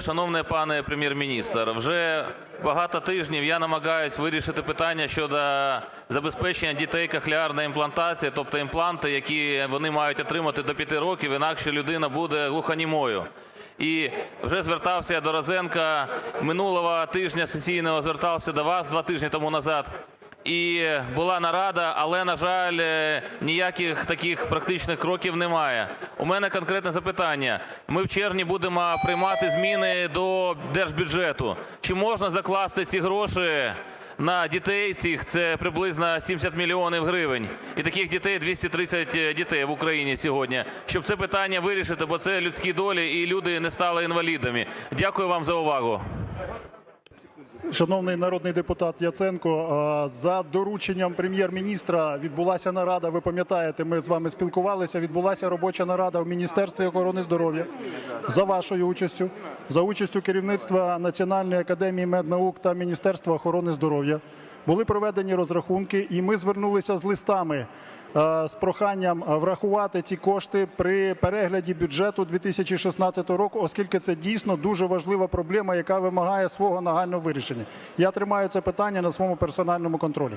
Шановний пане прем'єр-міністр, вже багато тижнів я намагаюсь вирішити питання щодо забезпечення дітей кохлеарною імплантацією, тобто імпланти, які вони мають отримати до 5 років, інакше людина буде глухонімою. І вже звертався я до Розенка минулого тижня сесійного, звертався до вас два тижні тому назад. І була нарада, але, на жаль, е, ніяких таких практичних кроків немає. У мене конкретне запитання. Ми в червні будемо приймати зміни до держбюджету. Чи можна закласти ці гроші на дітей цих, це приблизно 70 мільйонів гривень, і таких дітей 230 дітей в Україні сьогодні, щоб це питання вирішити, бо це людські долі і люди не стали інвалідами. Дякую вам за увагу. Шановний народний депутат Яценко, за дорученням прем'єр-міністра відбулася нарада. Ви пам'ятаєте, ми з вами спілкувалися. Відбулася робоча нарада в Міністерстві охорони здоров'я за вашою участю, за участю керівництва Національної академії меднаук та Міністерства охорони здоров'я. Були проведені розрахунки, і ми звернулися з листами е, з проханням врахувати ці кошти при перегляді бюджету 2016 року, оскільки це дійсно дуже важлива проблема, яка вимагає свого нагального вирішення. Я тримаю це питання на своєму персональному контролі.